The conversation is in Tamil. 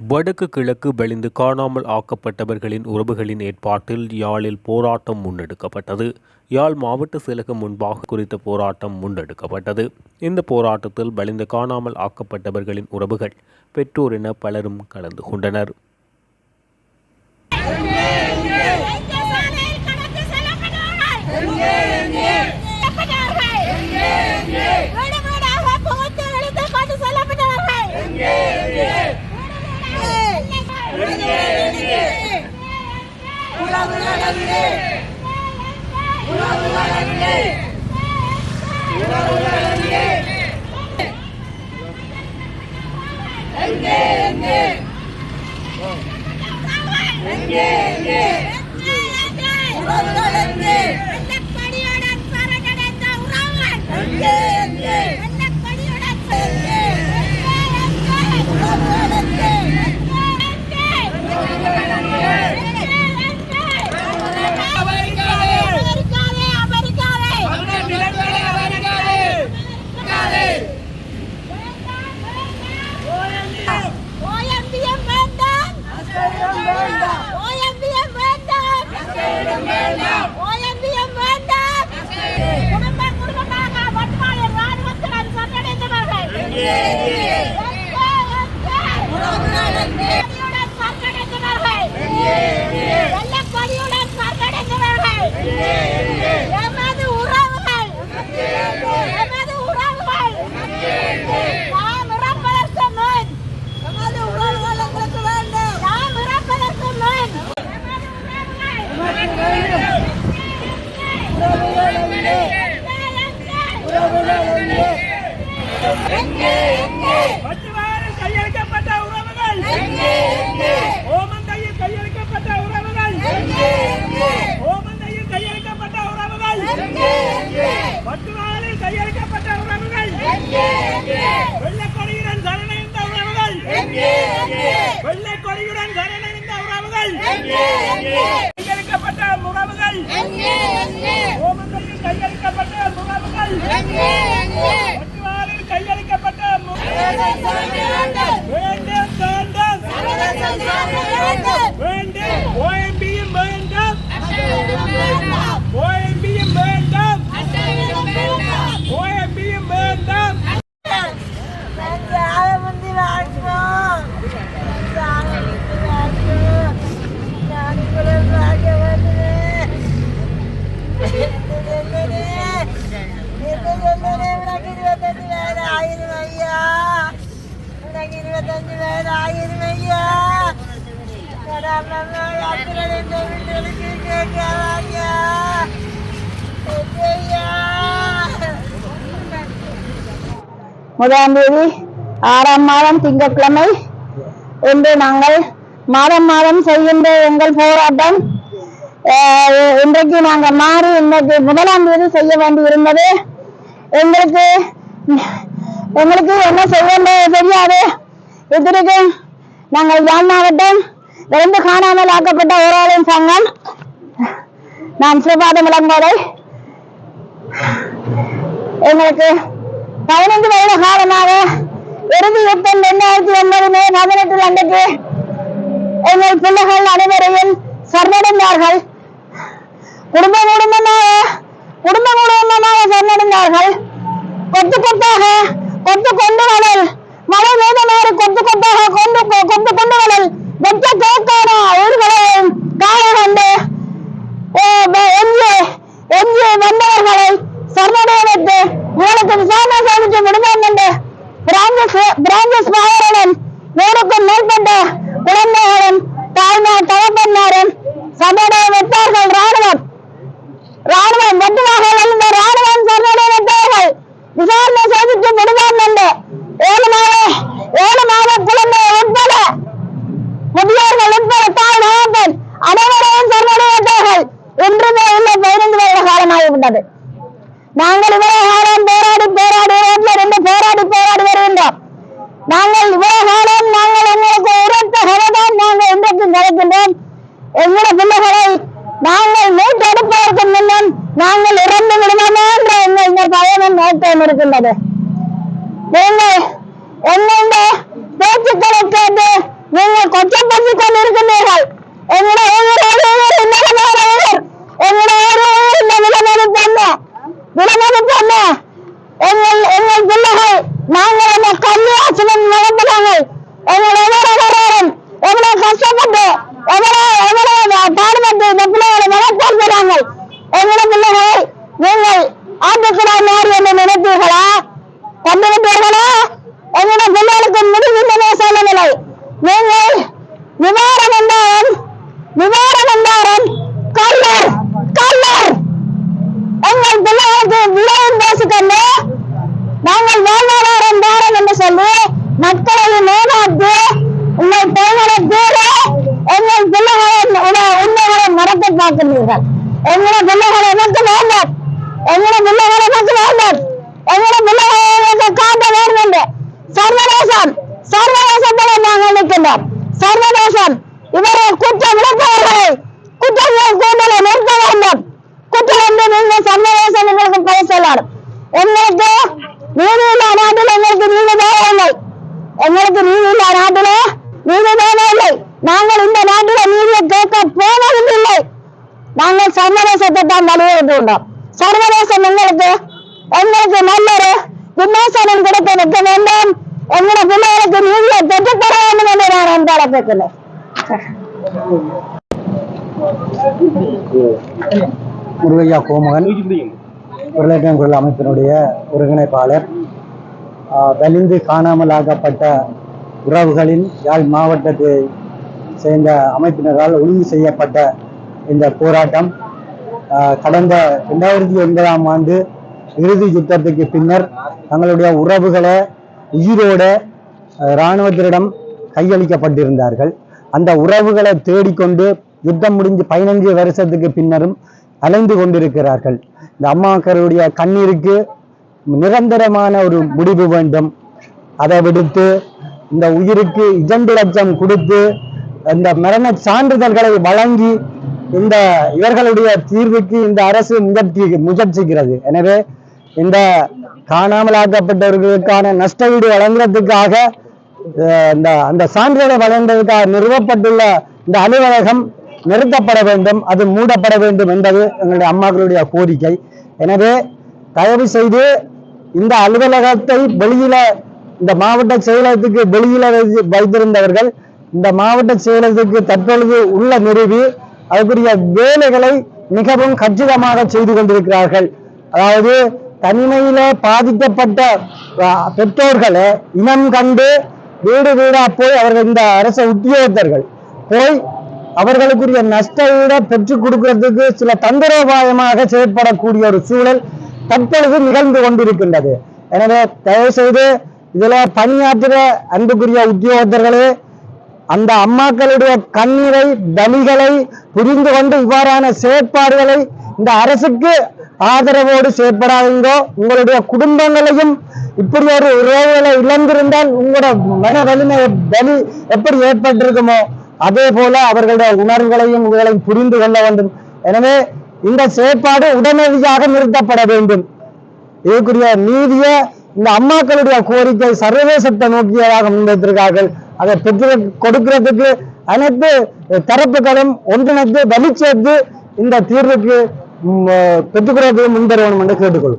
வடக்கு கிழக்கு வெளிந்து காணாமல் ஆக்கப்பட்டவர்களின் உறவுகளின் ஏற்பாட்டில் யாழில் போராட்டம் முன்னெடுக்கப்பட்டது. யாழ் மாவட்ட செயலகம் முன்பாக குறித்த போராட்டம் முன்னெடுக்கப்பட்டது. இந்த போராட்டத்தில் வலிந்து காணாமல் ஆக்கப்பட்டவர்களின் உறவுகள் பெற்றோர் என பலரும் கலந்து கொண்டனர். உறவுகள் சரணடைந்த உறவுகள் வெள்ளக்கடியுடன் உறவுகள் முதலாம் தேதி ஆறாம் மாதம் திங்கட்கிழமை என்று நாங்கள் மாதம் மாதம் செய்கின்ற எங்கள் போராட்டம். அஹ், இன்றைக்கு நாங்கள் மாறி இன்றைக்கு முதலாம் தேதி செய்ய வேண்டி இருந்தது. எங்களுக்கு எங்களுக்கு என்ன செய்ய தெரியாது. இதற்கு நாங்கள் யாழ் மாவட்டம் இருந்து காணாமல் ஆக்கப்பட்ட ஓராளின் சங்கம். நான் சிவபாதம் விளங்குவதை எங்களுக்கு பதினைந்து வயது காலமாக இறுதி யுத்தம் இரண்டாயிரத்தி ஒன்பது மே பதினெட்டு அன்றைக்கு எங்கள் பிள்ளைகள் அனைவரையும் சரணடைந்தார்கள். குடும்ப குடும்பமாக குடும்ப குடும்பமாக சரணடைந்தார்கள். நாங்கள் இவ்வளவு காலம் நாங்கள் எங்களுக்கு உரத்த கதைதான் நாங்கள் இன்றைக்கு நடக்கின்றோம். எங்களை பிள்ளைகளை நாங்கள் மீட்டெடுப்பதற்கு முன்னும் நாங்கள் இறந்து விடுவோமே என்ற எங்கள் இந்த பயணம் நோக்கம் இருக்கின்றது. நீங்கள் எங்களுடைய பேச்சுக்களை கேட்டு நீங்கள் கொச்சப்படுத்திக் கொண்டிருக்கின்றீர்கள். எங்களுடைய somos de பார்க்கிறீர்கள் எங்களை பிள்ளைகளை எனக்கு வேண்டும். எங்களை பிள்ளைகளை எனக்கு வேண்டும். எங்களை பிள்ளைகளை காட்ட வேண்டும் சர்வதேசம் சர்வதேசத்தில் நாங்கள் நிற்கின்றோம். சர்வதேசம் இவரை குற்றம் இழப்பவர்களை குற்றங்கள் கூண்டலை நிறுத்த வேண்டும். குற்றம் என்று நீங்கள் சர்வதேசம் எங்களுக்கு பதில் எங்களுக்கு நீதி நாட்டில் எங்களுக்கு நீதி தேவையில்லை. எங்களுக்கு நீதி இல்லா நீதி தேவையில்லை. நாங்கள் இந்த நீதியை கேட்க போவதில்லை நாங்கள் சர்வதேசத்தை தான் வலியுறுத்துகின்றோம் சர்வதேசம் எங்களுக்கு எங்களுக்கு நல்லொரு விமர்சனம் கிடைக்க வைக்க வேண்டும். எங்களை பிள்ளைகளுக்கு நீதியை பெற்றுத்தர வேண்டும் என்று நான் அந்த கேட்கிறேன் முருகையா கோமகன் உருளைக்கிழங்கு குரல் அமைப்பினுடைய ஒருங்கிணைப்பாளர். ஆஹ் வலிந்து காணாமலாக்கப்பட்ட உறவுகளின் யாழ் மாவட்டத்தை சேர்ந்த அமைப்பினரால் ஒழுங்கு செய்யப்பட்ட இந்த போராட்டம் ஆஹ் கடந்த ரெண்டாயிரத்தி ஒன்பதாம் ஆண்டு இறுதி யுத்தத்துக்கு பின்னர் தங்களுடைய உறவுகளை உயிரோட ஆஹ் இராணுவத்தினரிடம் கையளிக்கப்பட்டிருந்தார்கள். அந்த உறவுகளை தேடிக்கொண்டு யுத்தம் முடிஞ்சு பதினஞ்சு வருஷத்துக்கு பின்னரும் அலைந்து கொண்டிருக்கிறார்கள். இந்த அம்மாக்களுடைய கண்ணீருக்கு நிரந்தரமான ஒரு முடிவு வேண்டும். அதை விடுத்து இந்த உயிருக்கு இரண்டு லட்சம் கொடுத்து இந்த மரண சான்றிதழ்களை வழங்கி இந்த இவர்களுடைய தீர்வுக்கு இந்த அரசு முயற்சி முயற்சிக்கிறது. எனவே இந்த காணாமலாக்கப்பட்டவர்களுக்கான நஷ்டஈடு வழங்குறதுக்காக இந்த அந்த சான்றிதழை வழங்குவதற்காக நிறுவப்பட்டுள்ள இந்த அலுவலகம் நிறுத்தப்பட வேண்டும் அது மூடப்பட வேண்டும் என்பது எங்களுடைய அம்மாக்களுடைய கோரிக்கை. எனவே தயவு செய்து இந்த அலுவலகத்தை வெளியில இந்த மாவட்ட செயலகத்துக்கு வெளியில வைத்து- வைத்திருந்தவர்கள் இந்த மாவட்ட செயலகத்துக்கு தற்பொழுது உள்ள நிறுவி அதற்குரிய வேலைகளை மிகவும் கச்சிதமாக செய்து கொண்டிருக்கிறார்கள். அதாவது தனிமையில பாதிக்கப்பட்ட பெற்றோர்களை இனம் கண்டு வீடு வீடா போய் அவர்கள் இந்த அரச உத்தியோகத்தர்கள் போய் அவர்களுக்குரிய நஷ்ட பெற்றுக் கொடுக்கிறதுக்கு சில தந்திரோபாயமாக செயற்படக்கூடிய ஒரு சூழல் தற்பொழுது நிகழ்ந்து கொண்டிருக்கின்றது. எனவே தயவு செய்து இதுல பணியாற்றுகிற அன்புக்குரிய உத்தியோகத்தர்களே அந்த அம்மாக்களுடைய கண்ணீரை பலிகளை புரிந்து கொண்டு இவ்வாறான செயற்பாடுகளை இந்த அரசுக்கு ஆதரவோடு செயற்படாதீங்கோ. உங்களுடைய குடும்பங்களையும் இப்படி ஒரு உறவுகளை இழந்திருந்தால் உங்களோட மன வலிமை பலி எப்படி ஏற்பட்டிருக்குமோ அதே போல அவர்களுடைய உணர்வுகளையும் உங்களையும் புரிந்து கொள்ள வேண்டும். எனவே இந்த செயற்பாடு உடனடியாக நிறுத்தப்பட வேண்டும். இதுக்குரிய நீதிய இந்த அம்மாக்களுடைய கோரிக்கை சர்வதேசத்தை நோக்கியதாக முன்வைத்திருக்கார்கள் அதை பெற்று கொடுக்கிறதுக்கு அனைத்து தரப்புகளும் ஒன்றிணைத்து வலி சேர்த்து இந்த தீர்வுக்கு ம், பெற்றுக்கிறதுக்கு முன்வர என்று கேட்டுக்கொள்ளும்